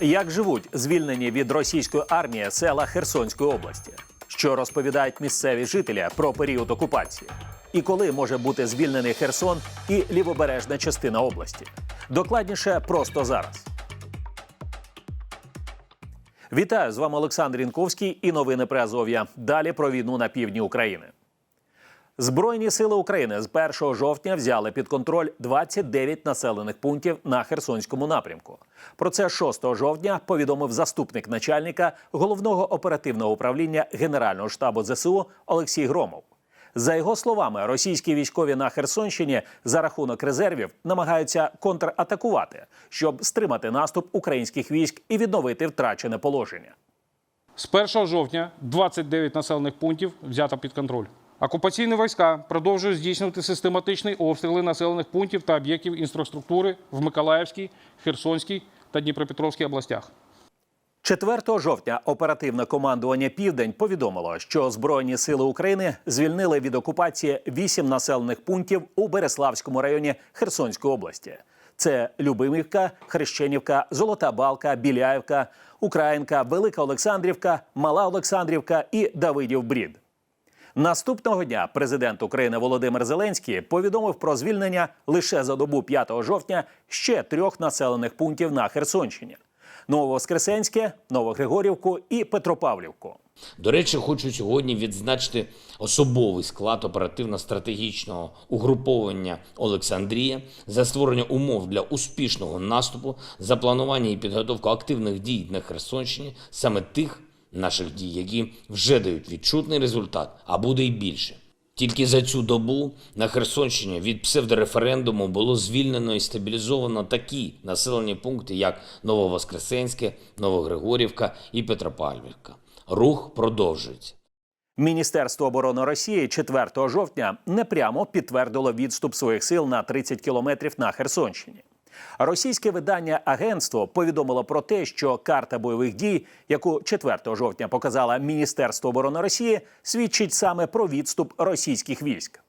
Як живуть звільнені від російської армії села Херсонської області? Що розповідають місцеві жителі про період окупації? І коли може бути звільнений Херсон і лівобережна частина області? Докладніше просто зараз. Вітаю з вами Олександр Інковський і новини про Азов'я. Далі про війну на півдні України. Збройні сили України з 1 жовтня взяли під контроль 29 населених пунктів на Херсонському напрямку. Про це 6 жовтня повідомив заступник начальника головного оперативного управління Генерального штабу ЗСУ Олексій Громов. За його словами, російські військові на Херсонщині за рахунок резервів намагаються контратакувати, щоб стримати наступ українських військ і відновити втрачене положення. З 1 жовтня 29 населених пунктів взято під контроль. Окупаційні війська продовжують здійснювати систематичні обстріли населених пунктів та об'єктів інфраструктури в Миколаївській, Херсонській та Дніпропетровській областях. 4 жовтня оперативне командування Південь повідомило, що Збройні сили України звільнили від окупації вісім населених пунктів у Береславському районі Херсонської області. Це Любимівка, Хрещенівка, Золота Балка, Біляївка, Українка, Велика Олександрівка, Мала Олександрівка і Давидів Брід. Наступного дня президент України Володимир Зеленський повідомив про звільнення лише за добу 5 жовтня ще трьох населених пунктів на Херсонщині: Нововоскресенське, Новогригорівку і Петропавлівку. До речі, хочу сьогодні відзначити особовий склад оперативно-стратегічного угруповання Олександрія за створення умов для успішного наступу, за планування і підготовку активних дій на Херсонщині, саме тих наших дій, які вже дають відчутний результат, а буде й більше. Тільки за цю добу на Херсонщині від псевдореферендуму було звільнено і стабілізовано такі населені пункти, як Нововоскресенське, Новогригорівка і Петропавлівка. Рух продовжується. Міністерство оборони Росії 4 жовтня непрямо підтвердило відступ своїх сил на 30 кілометрів на Херсонщині. Російське видання агентство повідомило про те, що карта бойових дій, яку 4 жовтня показала Міністерство оборони Росії, свідчить саме про відступ російських військ.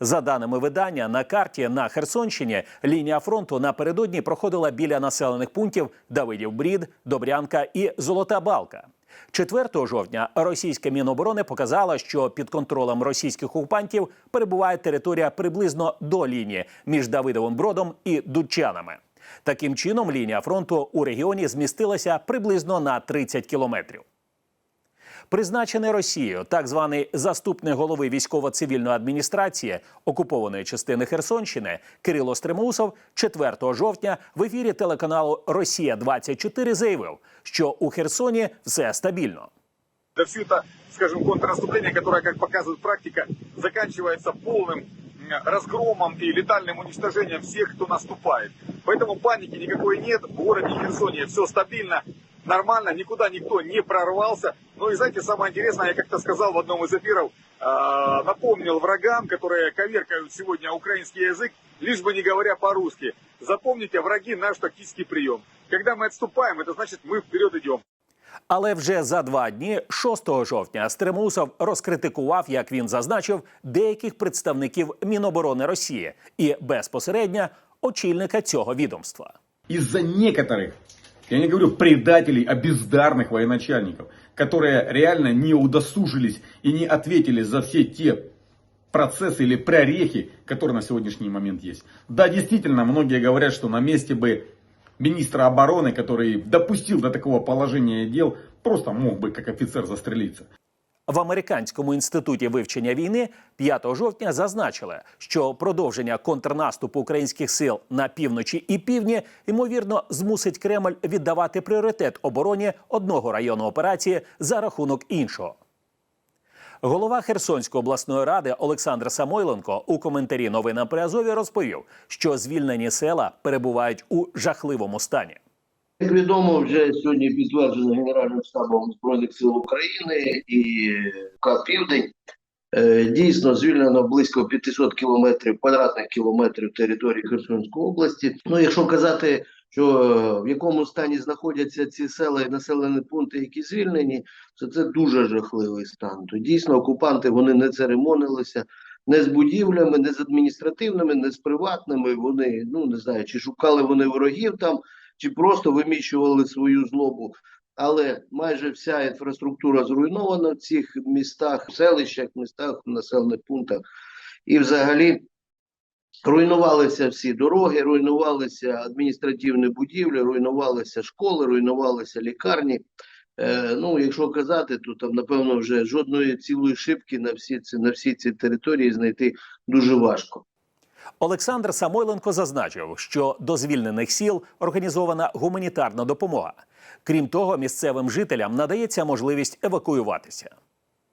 За даними видання, на карті на Херсонщині лінія фронту напередодні проходила біля населених пунктів Давидів Брід, Добрянка і Золота Балка. 4 жовтня російське міноборони показало, що під контролем російських окупантів перебуває територія приблизно до лінії між Давидовим Бродом і Дудчанами. Таким чином, лінія фронту у регіоні змістилася приблизно на 30 кілометрів Призначений Росією так званий заступник голови військово-цивільної адміністрації окупованої частини Херсонщини Кирило Стримусов 4 жовтня в ефірі телеканалу Росія 24 заявив, що у Херсоні все стабільно. Да все это, скажем, контрнаступление, которое, как показывает практика, заканчивается полным м, разгромом и летальным уничтожением всех, кто наступает. Поэтому паники никакой нет. В городе Херсоне все стабильно, нормально, никуда никто не прорвался. Ну и знаете, самое интересное, я как-то сказал в одном из эфиров, э, напомнил врагам, которые коверкают сегодня украинский язык, лишь бы не говоря по-русски. Запомните, враги наш тактический прием. Когда мы отступаем, это значит мы вперед идем. Але вже за два дні, 6 жовтня, Стримусов розкритикував, як він зазначив, деяких представників Міноборони Росії і безпосередньо очільника цього відомства. из-за некоторых, я не говорю предателей, а бездарных военачальников, которые реально не удосужились и не ответили за все те процессы или прорехи, которые на сегодняшний момент есть. Да, действительно, многие говорят, что на месте бы министра обороны, который допустил до такого положения дел, просто мог бы как офицер застрелиться. В американському інституті вивчення війни 5 жовтня зазначили, що продовження контрнаступу українських сил на півночі і півдні ймовірно змусить Кремль віддавати пріоритет обороні одного району операції за рахунок іншого. Голова Херсонської обласної ради Олександр Самойленко у коментарі новинам при Азові розповів, що звільнені села перебувають у жахливому стані. Як відомо, вже сьогодні підтверджено Генеральним штабом Збройних сил України і «Південь». Е, Дійсно звільнено близько 500 кілометрів квадратних кілометрів території Херсонської області. Ну, якщо казати, що е, в якому стані знаходяться ці села і населені пункти, які звільнені, то це дуже жахливий стан. То дійсно окупанти вони не церемонилися не з будівлями, не з адміністративними, не з приватними. Вони ну не знаю, чи шукали вони ворогів там, чи просто виміщували свою злобу. Але майже вся інфраструктура зруйнована в цих містах, селищах, містах, населених пунктах. І взагалі руйнувалися всі дороги, руйнувалися адміністративні будівлі, руйнувалися школи, руйнувалися лікарні. Е, ну, якщо казати, то там, напевно, вже жодної цілої шибки на всі на всі ці території знайти дуже важко. Олександр Самойленко зазначив, що до звільнених сіл організована гуманітарна допомога. Крім того, місцевим жителям надається можливість евакуюватися.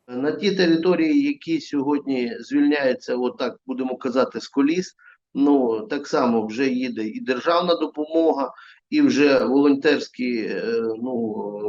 На ті території, які сьогодні звільняються, отак будемо казати, з коліс, ну так само вже їде і державна допомога, і вже волонтерські, е, ну,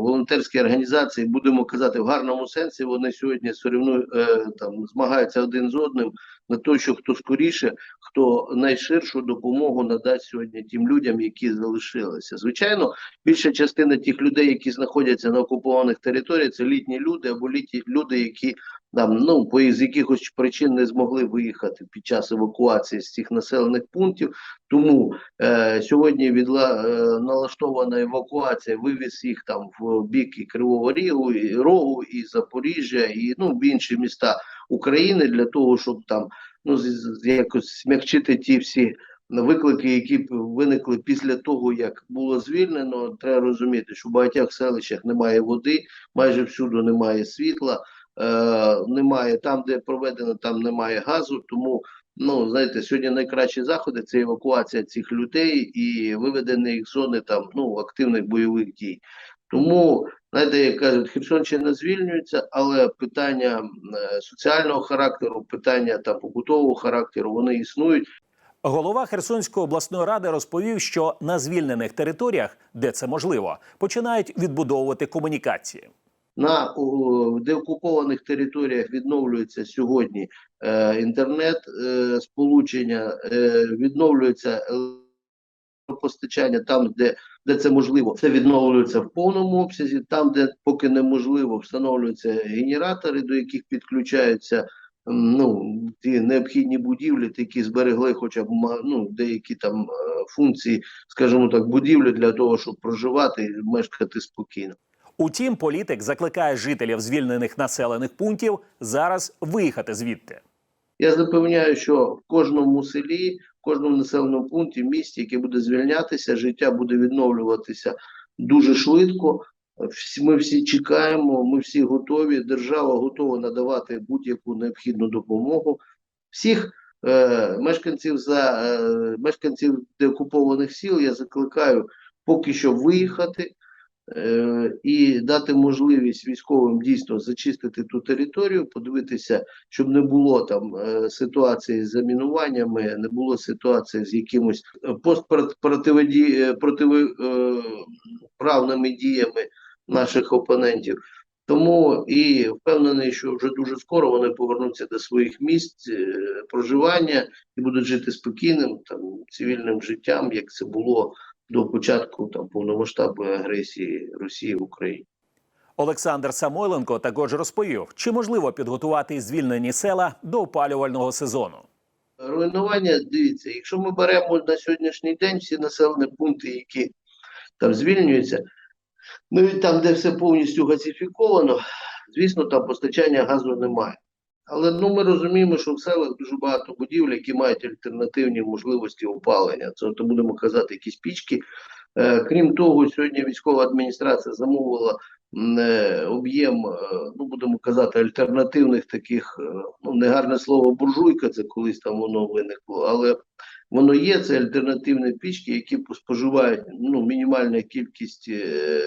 волонтерські організації, будемо казати, в гарному сенсі, вони сьогодні сорівнують, е, там, змагаються один з одним на те, що хто скоріше, хто найширшу допомогу надасть сьогодні тим людям, які залишилися. Звичайно, більша частина тих людей, які знаходяться на окупованих територіях, це літні люди або літні люди, які там ну по з якихось причин не змогли виїхати під час евакуації з цих населених пунктів. Тому е, сьогодні відла е, налаштована евакуація, вивіз їх там в бік і Кривого Рігу, і Рогу, і Запоріжжя, і ну в інші міста України для того, щоб там ну з, якось смягчити ті всі виклики, які виникли після того, як було звільнено. Треба розуміти, що в багатьох селищах немає води, майже всюди немає світла, немає там, де проведено, там немає газу. Тому ну знаєте, сьогодні найкращі заходи це евакуація цих людей і виведення їх з зони там ну активних бойових дій. Тому знаєте, як кажуть, Херсонщина звільнюється, але питання е, соціального характеру, питання там побутового характеру, вони існують. Голова Херсонської обласної ради розповів, що на звільнених територіях, де це можливо, починають відбудовувати комунікації. На деокупованих територіях відновлюється сьогодні е, інтернет е, сполучення, е, відновлюється електропостачання там, де, де це можливо. Це відновлюється в повному обсязі. Там, де поки неможливо, встановлюються генератори, до яких підключаються ну, ті необхідні будівлі, які зберегли хоча б ну, деякі там е, функції, скажімо так, будівлі для того, щоб проживати і мешкати спокійно. Утім, політик закликає жителів звільнених населених пунктів зараз виїхати звідти. Я запевняю, що в кожному селі, в кожному населеному пункті, місті, яке буде звільнятися, життя буде відновлюватися дуже швидко. Ми всі чекаємо, ми всі готові. Держава готова надавати будь-яку необхідну допомогу. Всіх е, мешканців за е, мешканців деокупованих сіл я закликаю поки що виїхати і дати можливість військовим дійсно зачистити ту територію, подивитися, щоб не було там е, ситуації з замінуваннями, не було ситуації з якимось е, постпротиводі е, діями наших опонентів. Тому і впевнений, що вже дуже скоро вони повернуться до своїх місць е, проживання і будуть жити спокійним там цивільним життям, як це було до початку там повномасштабної агресії Росії в Україні. Олександр Самойленко також розповів, чи можливо підготувати звільнені села до опалювального сезону. Руйнування, дивіться, якщо ми беремо на сьогоднішній день всі населені пункти, які там звільнюються, ну і там, де все повністю газифіковано, звісно, там постачання газу немає. Але ну, ми розуміємо, що в селах дуже багато будівель, які мають альтернативні можливості опалення. Це то будемо казати, якісь пічки. Е, крім того, сьогодні військова адміністрація замовила е, об'єм, е, ну будемо казати, альтернативних таких, е, ну негарне слово буржуйка, це колись там воно виникло, але воно є, це альтернативні пічки, які споживають ну, мінімальну кількість, е,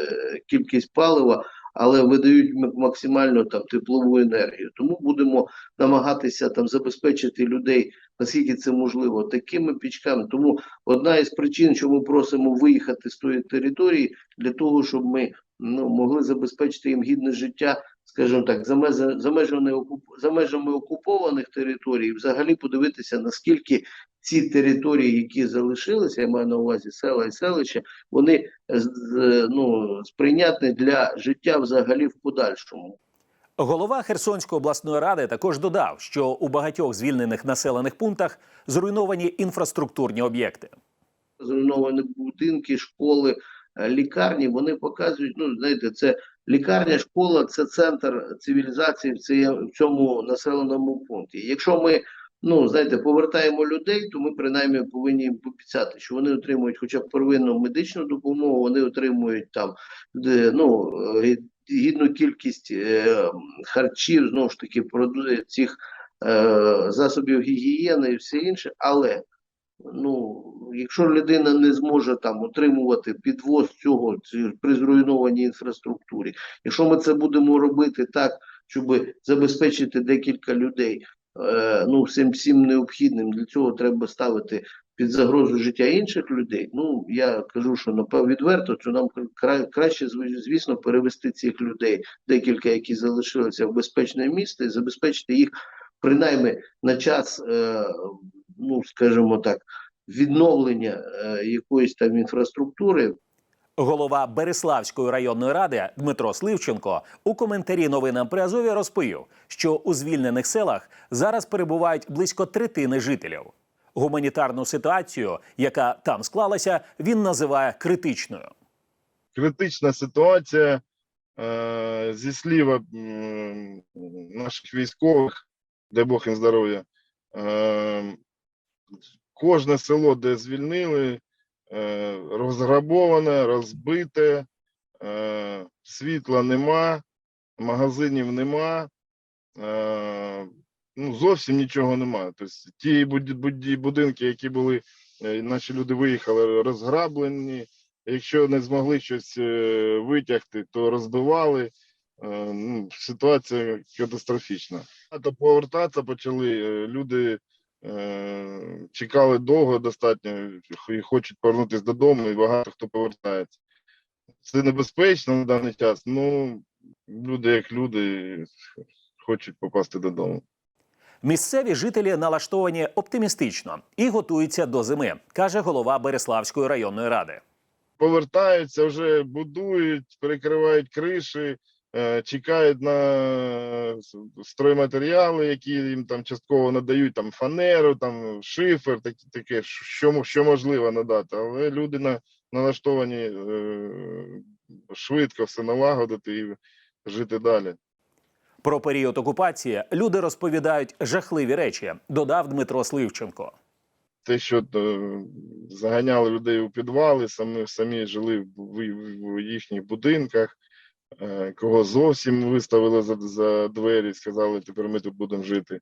кількість палива, але видають максимально там теплову енергію. Тому будемо намагатися там забезпечити людей, наскільки це можливо, такими пічками. Тому одна із причин, що ми просимо виїхати з тої території, для того, щоб ми ну, могли забезпечити їм гідне життя, скажімо так, за, мeze- за, межами, за межами окупованих територій, взагалі подивитися, наскільки ці території, які залишилися, я маю на увазі села і селища, вони ну, сприйнятні для життя взагалі в подальшому. Голова Херсонської обласної ради також додав, що у багатьох звільнених населених пунктах зруйновані інфраструктурні об'єкти. зруйновані будинки, школи, лікарні, вони показують, ну, знаєте, це лікарня, школа, це центр цивілізації в цій- в цьому населеному пункті. Якщо ми, ну, знаєте, повертаємо людей, то ми принаймні повинні їм пообіцяти, що вони отримують хоча б первинну медичну допомогу, вони отримують там, ну, е, гідну кількість е, харчів, знову ж таки, цих е, засобів гігієни і все інше, але ну, якщо людина не зможе там отримувати підвоз цього при зруйнованій інфраструктурі, якщо ми це будемо робити так, щоб забезпечити декілька людей, е, ну, всім всім необхідним, для цього треба ставити під загрозу життя інших людей. Ну, я кажу, що напевно відверто, що нам кра- краще, звісно, перевести цих людей, декілька, які залишилися в безпечне місце, і забезпечити їх принаймні на час, е, ну скажімо так, відновлення е, якоїсь там інфраструктури Голова Береславської районної ради Дмитро Сливченко у коментарі новинам при Азові розповів, що у звільнених селах зараз перебувають близько третини жителів. Гуманітарну ситуацію, яка там склалася, він називає критичною. критична ситуація е, зі слів наших військових, дай Бог їм здоров'я. Е, кожне село, де звільнили, е, розграбоване, розбите, е, світла нема, магазинів нема. Е, ну, зовсім нічого нема. Тобто ті буд- буд- будинки, які були, наші люди виїхали, розграблені. Якщо не змогли щось витягти, то розбивали. Ну, ситуація катастрофічна. А повертатися почали. Люди чекали довго достатньо і хочуть повернутися додому, і багато хто повертається. Це небезпечно на даний час. Ну, люди як люди хочуть попасти додому. Місцеві жителі налаштовані оптимістично і готуються до зими, каже голова Береславської районної ради. повертаються, вже будують, перекривають криші, чекають на стройматеріали, які їм там частково надають, там фанеру, там шифер, такі, таке, що, що можливо надати. Але люди на, налаштовані е, швидко все налагодити і жити далі. Про період окупації люди розповідають жахливі речі, додав Дмитро Сливченко. те, що е, заганяли людей у підвали, самі, самі жили в, в, в їхніх будинках, е, кого зовсім виставили за, за двері, сказали, тепер ми тут будемо жити.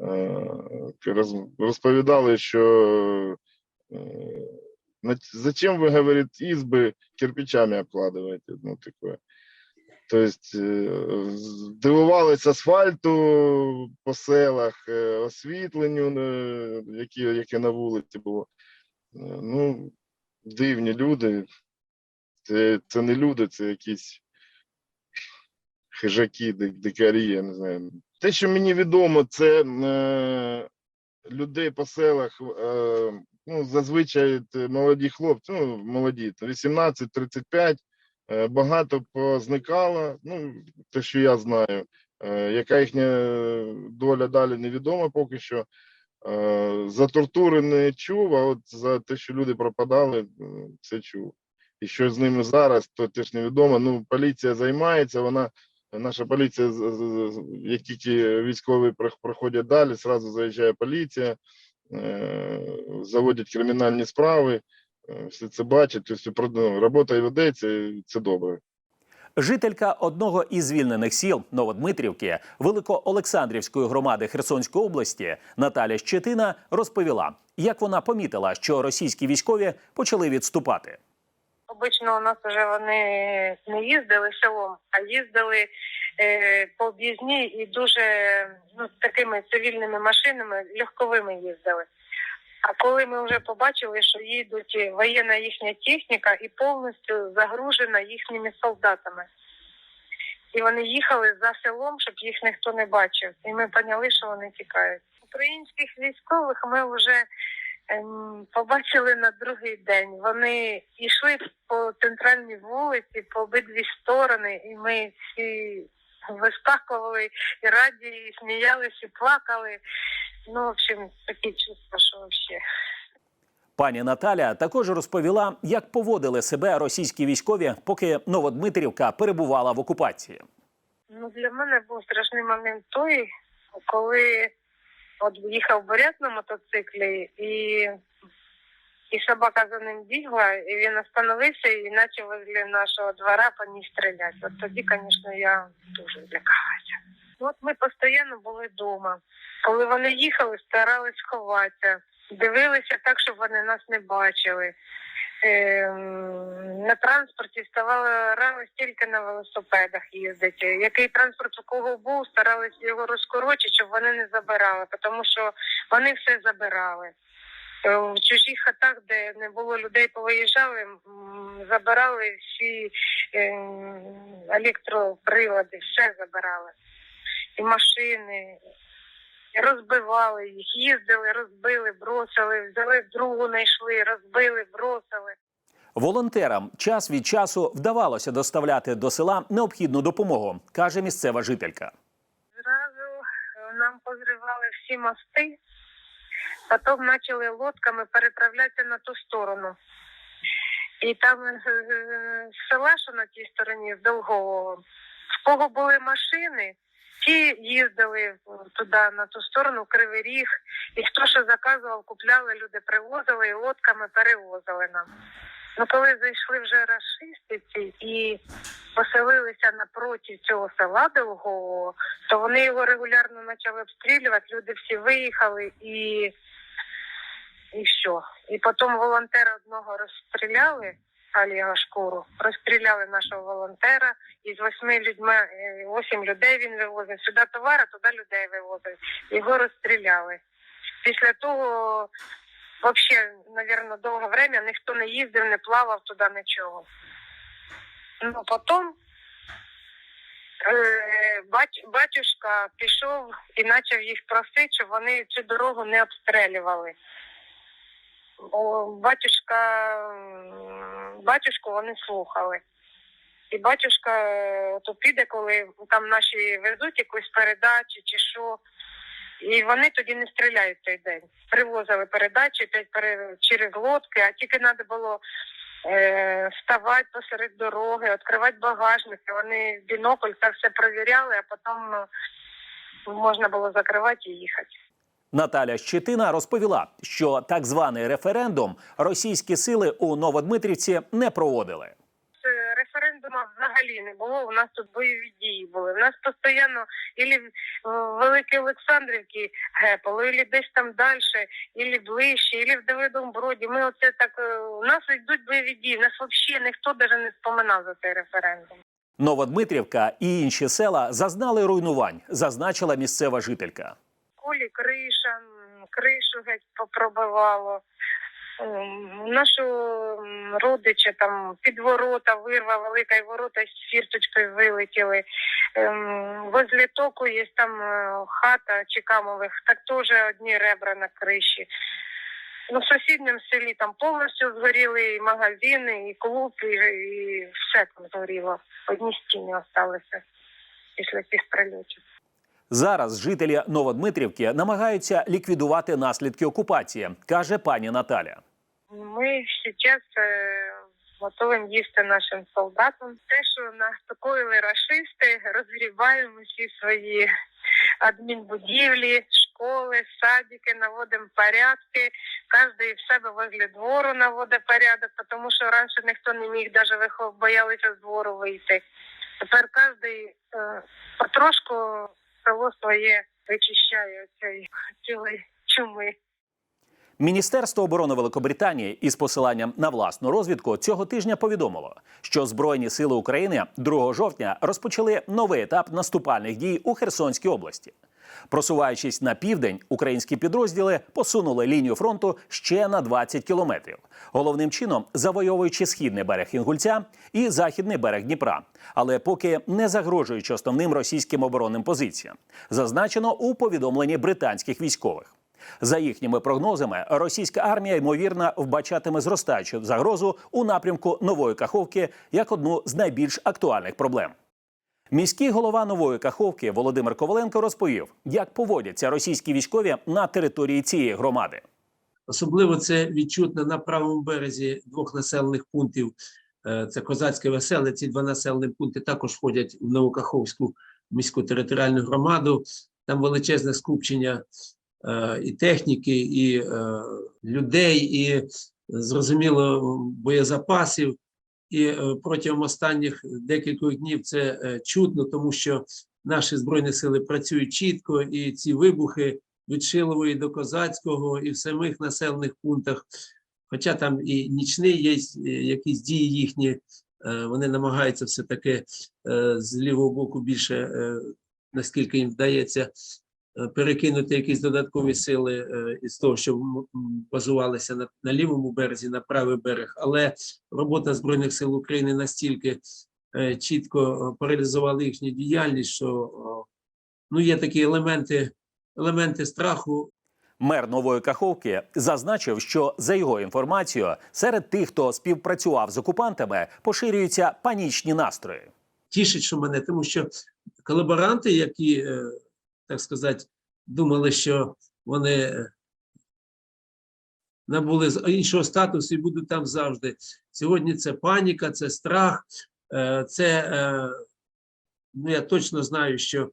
Е, розповідали, що е, зачем ви, говорить, избы кирпичами обкладываете? Ну, такое. Тобто е, дивувались асфальту по селах, е, освітленню, е, які, яке на вулиці було. Е, Ну, дивні люди. Це, це не люди, це якісь хижаки, ди- дикарі, я не знаю. Те, що мені відомо, це е, людей по селах, е, ну, зазвичай молоді хлопці, ну, молоді, 18-35, е, багато позникало, ну, те, що я знаю. Е, яка їхня доля далі невідома поки що. Е, за тортури не чув, а от за те, що люди пропадали, це чув. І що з ними зараз, то теж невідомо. Ну, поліція займається, вона, наша поліція, як тільки військові проходять далі, зразу заїжджає поліція, е, заводять кримінальні справи, е, все це бачать, тобто ну, робота ведеться, і це добре. Жителька одного із звільнених сіл Новодмитрівки Великоолександрівської громади Херсонської області Наталя Щетина розповіла, як вона помітила, що російські військові почали відступати. Обично у нас вже вони не їздили селом, а їздили е, по об'їзні і дуже ну, такими цивільними машинами, легковими їздили. А коли ми вже побачили, що їдуть воєнна їхня техніка і повністю загружена їхніми солдатами. І вони їхали за селом, щоб їх ніхто не бачив. І ми поняли, що вони тікають. Українських військових ми вже побачили на другий день. Вони йшли по центральній вулиці, по обидві сторони, і ми всі вискакували і раді, і сміялися, і плакали. Ну, в общем, такі чувства, що взагалі. Пані Наталя також розповіла, як поводили себе російські військові, поки Новодмитрівка перебувала в окупації. Ну, для мене був страшний момент той, коли от їхав бурят на мотоциклі, і, і собака за ним бігла, і він остановився і почав возле нашого двора по ній стріляти. От тоді, звісно, я дуже злякалася. Ну, От ми постійно були вдома. Коли вони їхали, старались ховатися, дивилися так, щоб вони нас не бачили. Ем, на транспорті ставали рано тільки на велосипедах їздити. Який транспорт у кого був, старалися його розкорочити, щоб вони не забирали, тому що вони все забирали. Е, В чужих хатах, де не було людей, повиїжджали, забирали всі ем, електроприлади, все забирали. І машини, розбивали їх, їздили, розбили, бросили, взяли другу, знайшли, розбили, бросили. Волонтерам час від часу вдавалося доставляти до села необхідну допомогу, каже місцева жителька. Зразу е, нам позривали всі мости, потім почали лодками переправлятися на ту сторону. І там е, з села, що на тій стороні, з Долгового, в кого були машини, ті їздили туди, на ту сторону, Кривий Ріг, і хто що заказував, купляли, люди привозили і лодками перевозили нам. Ну, коли зайшли вже рашисти ці і поселилися напроти цього села Довгого, то вони його регулярно почали обстрілювати, люди всі виїхали і, і все. І потім волонтера одного розстріляли, Олега Шкуру, розстріляли нашого волонтера, і з восьми людьми, е, восім людей він вивозив. Сюди товари, туди людей вивозив. Його розстріляли. Після того Вообще, наверное, довге время ніхто не їздив, не плавав туди нічого. Ну, потім е, батюшка пішов і почав їх просити, щоб вони цю дорогу не обстрілювали. Батюшка, батюшку вони слухали. І батюшка е, то піде, коли там наші везуть якусь передачу чи що. І вони тоді не стріляють в той день. Привозили передачі пере... через лодки, а тільки треба було е... ставати посеред дороги, відкривати багажники. Вони бінокль це все перевіряли, а потім ну, можна було закривати і їхати. Наталя Щетина розповіла, що так званий референдум російські сили у Новодмитрівці не проводили. Референдуму взагалі не було. У нас тут бойові дії були. У нас постійно ілі в Великій Олександрівці гепало, ілі десь там далі, ілі ближче, ілі в Давидовому Броді. Ми оце так е, у нас йдуть бойові дії. Нас взагалі ніхто навіть не споминав за цей референдум. Новодмитрівка і інші села зазнали руйнувань, зазначила місцева жителька. Колі криша, кришу геть попробивало. М, Нашого родича там під ворота вирва велика і ворота з фірточкою вилетіли. Ем, Возле току є там е, хата Чекамових, так теж одні ребра на криші. Ну, в сусідньому селі там повністю згоріли і магазини, і клуб, і, і все там згоріло. Одні стіни залишилися після цих прильотів. Зараз жителі Новодмитрівки намагаються ліквідувати наслідки окупації, каже пані Наталя. Ми зараз е, готуємо їсти нашим солдатам. Те, що наступили рашисти, розгрібаємо всі свої адмінбудівлі, школи, садики, наводимо порядки. Кожен в себе возле двору наводить порядок, тому що раніше ніхто не міг навіть вихов, боялися з двору вийти. Тепер кожен е, потрошку село своє вичищає цієї цілої чуми. Міністерство оборони Великобританії із посиланням на власну розвідку цього тижня повідомило, що Збройні сили України 2 жовтня розпочали новий етап наступальних дій у Херсонській області. Просуваючись на південь, українські підрозділи посунули лінію фронту ще на 20 кілометрів. Головним чином завойовуючи східний берег Інгульця і західний берег Дніпра, але поки не загрожуючи основним російським оборонним позиціям, зазначено у повідомленні британських військових. За їхніми прогнозами, російська армія ймовірно вбачатиме зростаючу загрозу у напрямку нової Каховки як одну з найбільш актуальних проблем. Міський голова нової Каховки Володимир Коваленко розповів, як поводяться російські військові на території цієї громади. Особливо це відчутно на правому березі двох населених пунктів. Е, Це Козацьке Веселе. Ці два населені пункти також входять в Новокаховську міську територіальну громаду. Там величезне скупчення е, і техніки, і е, людей, і зрозуміло боєзапасів. І е, протягом останніх декількох днів це е, чутно, тому що наші збройні сили працюють чітко, і ці вибухи від Шилової до Козацького і в самих населених пунктах. Хоча там і нічний є е, якісь дії їхні, вони намагаються все-таки е, з лівого боку більше, наскільки їм вдається, перекинути якісь додаткові сили е, із того, що базувалися на, на лівому березі, на правий берег. Але робота Збройних сил України настільки е, чітко е, паралізувала їхню діяльність, що ну, є такі елементи, елементи страху, Мер нової Каховки зазначив, що за його інформацією, серед тих, хто співпрацював з окупантами, поширюються панічні настрої. тішить, що мене, тому що колаборанти, які, е, так сказати, думали, що вони е, набули іншого статусу і будуть там завжди. Сьогодні це паніка, це страх, е, це е, ну я точно знаю, що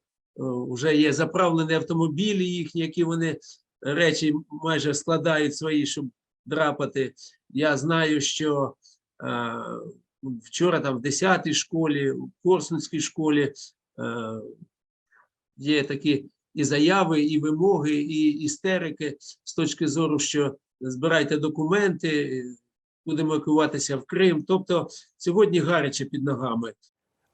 вже є заправлені автомобілі їхні, які вони речі майже складають свої, щоб драпати. Я знаю, що вчора там в 10-й школі, в Корсунській школі є такі і заяви, і вимоги, і істерики з точки зору, що збирайте документи, будемо евакуватися в Крим. Тобто сьогодні гаряче під ногами.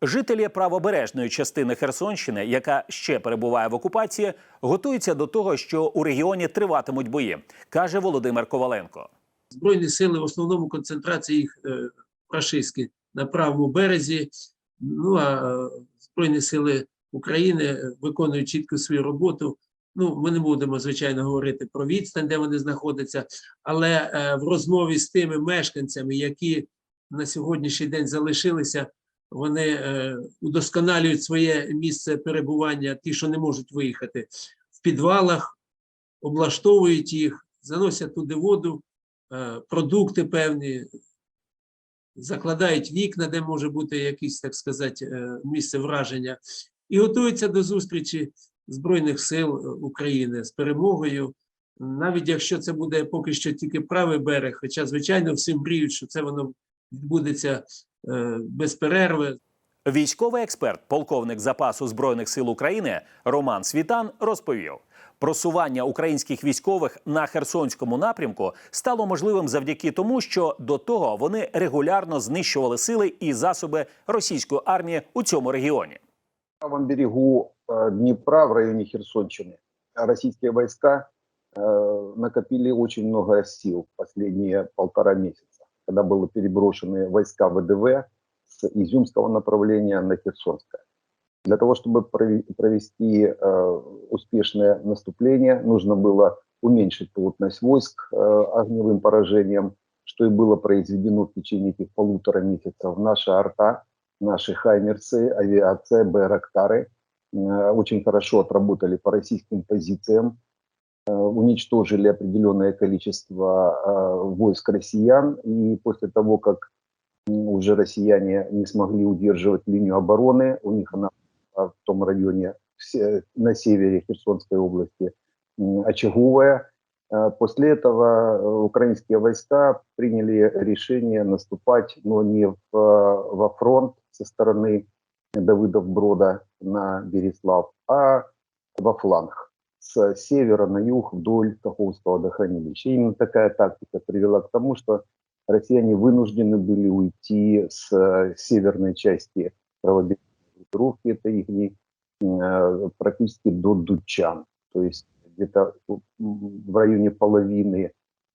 Жителі правобережної частини Херсонщини, яка ще перебуває в окупації, готуються до того, що у регіоні триватимуть бої, каже Володимир Коваленко. Збройні сили в основному концентрація їх е, рашистські на правому березі. Ну а е, Збройні сили України виконують чітко свою роботу. Ну, ми не будемо звичайно говорити про відстань, де вони знаходяться, але е, в розмові з тими мешканцями, які на сьогоднішній день залишилися, вони е, удосконалюють своє місце перебування, ті, що не можуть виїхати в підвалах, облаштовують їх, заносять туди воду, е, продукти певні, закладають вікна, де може бути якесь, так сказати, місце враження, і готуються до зустрічі Збройних сил е, України з перемогою. Навіть якщо це буде поки що тільки правий берег, хоча, звичайно, всі мріють, що це воно відбудеться е, без перерви. Військовий експерт, полковник запасу збройних сил України Роман Світан розповів. Просування українських військових на Херсонському напрямку стало можливим завдяки тому, що до того вони регулярно знищували сили і засоби російської армії у цьому регіоні. Правом берегу э, Днепра, в районе Херсонщины, российские войска э, накопили очень много сил последние полтора месяца, когда были переброшены войска ВДВ с Изюмского направления на Херсонское. Для того, чтобы провести э, успешное наступление, нужно было уменьшить плотность войск огневым поражением, что и было произведено в течение этих полутора месяцев. Наша арта наши хаймерсы, авиация, байрактары э, очень хорошо отработали по российским позициям, э, уничтожили определенное количество э, войск россиян. И после того, как уже россияне не смогли удерживать линию обороны, у них она в том районе на севере Херсонской области очаговая. После этого украинские войска приняли решение наступать, но не в, во фронт со стороны Давыдов Брода на Береслав, а во фланг с севера на юг вдоль Каховского водохранилища. Именно такая тактика привела к тому, что россияне вынуждены были уйти с э, северной части правобережной группировки, это их не, э, практически до Дучан, то есть где-то в районе половины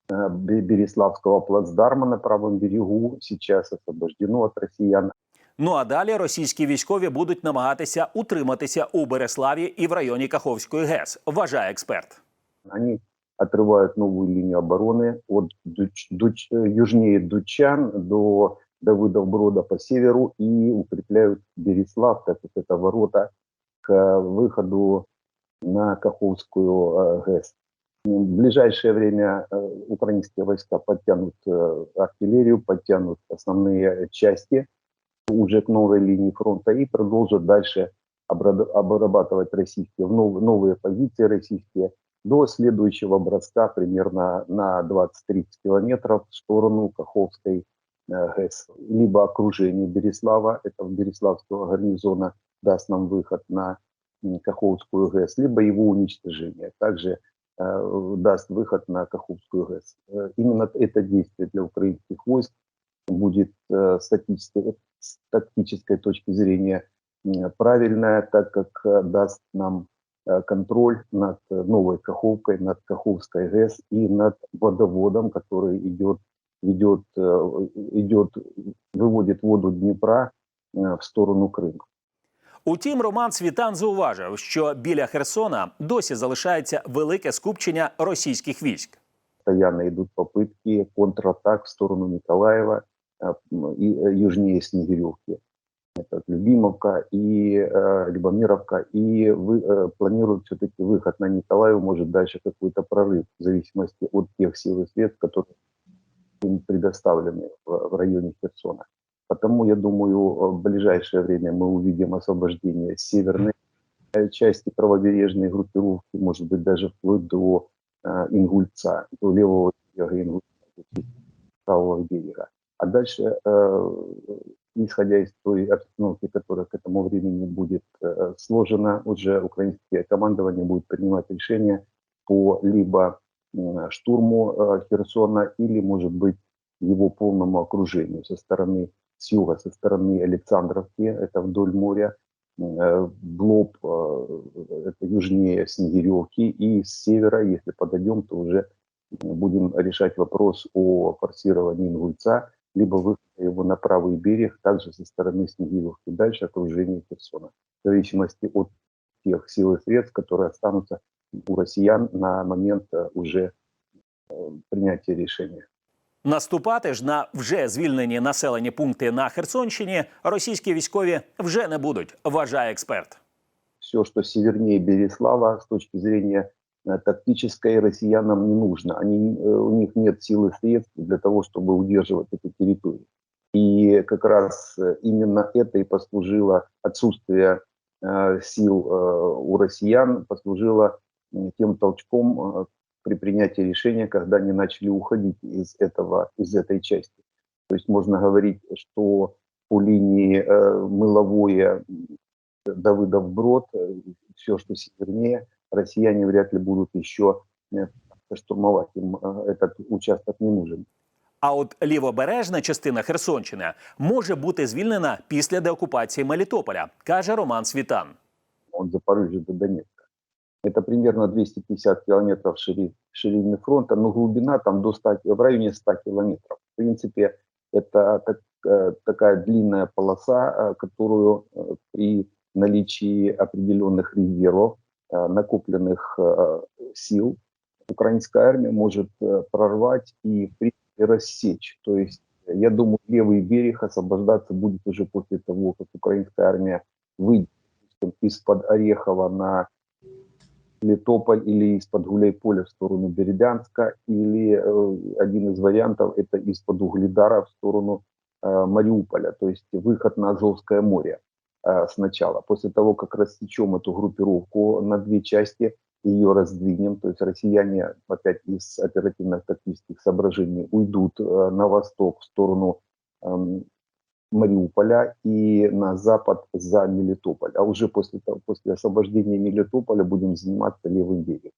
э, Бе- Береславского плацдарма на правом берегу сейчас освобождено от россиян. Ну а далі російські військові будуть намагатися утриматися у Береславі і в районі Каховської ГЕС, вважає експерт. Они отрывают новую линию обороны от Дуч- Дуч- э, южнее Дучан до Давыдов Брода по северу и укрепляют Береслав, так как это ворота к выходу на Каховскую э, ГЭС. В ближайшее время э, украинские войска подтянут э, артиллерию, подтянут основные части уже к новой линии фронта и продолжат дальше обраб- обрабатывать российские, нов- новые позиции российские до следующего броска примерно на 20-30 километров в сторону Каховской э, ГЭС. Либо окружение Береслава, это в Береславского гарнизона, даст нам выход на Каховскую ГЭС, либо его уничтожение. Также э, даст выход на Каховскую ГЭС. Э, Именно это действие для украинских войск будет э, с тактической, с тактической точки зрения м, правильное, так как э, даст нам э, контроль над э, новой Каховкой, над Каховской ГЭС и над водоводом, который идет, ведет, э, идет, выводит воду Днепра э, в сторону Крыма. Утім, Роман Світан зауважив, що біля Херсона досі залишається велике скупчення російських військ. Постоянно идут попытки контратак в сторону Николаева м, и э, южнее Снегиревки. Это Любимовка и э, Любомировка. И вы, э, планируют все-таки выход на Николаев, может дальше какой-то прорыв, в зависимости от тех сил и средств, которые им предоставлены в, в районе Херсона. Потому, я думаю, в ближайшее время мы увидим освобождение северной части правобережной группировки, может быть, даже вплоть до Ингульца, до левого берега Ингульца, правого берега. А дальше, э, исходя из той обстановки, которая к этому времени будет э, сложена, уже украинское командование будет принимать решение по либо штурму э, Херсона или, может быть, его полному окружению со стороны с юга, со стороны Александровки, это вдоль моря, э, в лоб, э, это южнее Снегиревки, и с севера, если подойдем, то уже будем решать вопрос о форсировании Ингульца, либо выходе его на правый берег, также со стороны Снегиревки, дальше окружение Херсона, в зависимости от тех сил и средств, которые останутся у россиян на момент э, уже э, принятия решения. Наступати ж на вже звільнені населені пункти на Херсонщині російські військові вже не будуть, вважає експерт. все, что севернее Береслава с точки зрения э, тактической, россиянам не нужно. Они, э, у них нет сил и средств для того, чтобы удерживать эту территорию. И как раз э, именно это и послужило отсутствие э, сил э, у россиян, послужило м, тем толчком э, при принятии решения, когда они начали уходить из, этого, из этой части. То есть можно говорить, что по линии э, мыловое Давыдов Брод, все, что севернее, россияне вряд ли будут еще э, штурмовать. Им э, этот участок не нужен. А от лівобережна частина Херсонщини може бути звільнена після деокупації Мелітополя, каже Роман Світан. от Запорожья до Донецка. Это примерно 250 километров шири- ширины фронта, но глубина там до 100, в районе 100 километров. В принципе, это так- э, такая длинная полоса, э, которую э, при наличии определенных резервов, накопленных сил, украинская армия может прорвать и, в принципе, рассечь. То есть, я думаю, левый берег освобождаться будет уже после того, как украинская армия выйдет из-под Орехова на Литополь или из-под Гуляйполя в сторону Бердянска, или э, один из вариантов это из-под Угледара в сторону э, Мариуполя, то есть выход на Азовское море э, сначала. После того, как рассечем эту группировку на две части, ее раздвинем, то есть россияне опять из оперативно-тактических соображений уйдут на восток в сторону эм, Мариуполя и на запад за Мелитополь. А уже после, после освобождения Мелитополя будем заниматься левым берегом.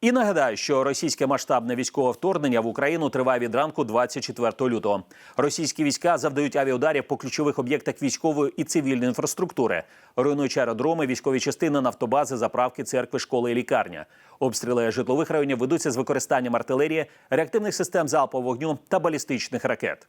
І нагадаю, що російське масштабне військове вторгнення в Україну триває від ранку 24 лютого. Російські війська завдають авіаударів по ключових об'єктах військової і цивільної інфраструктури, руйнуючи аеродроми, військові частини, нафтобази, заправки, церкви, школи і лікарня. Обстріли житлових районів ведуться з використанням артилерії, реактивних систем залпового вогню та балістичних ракет.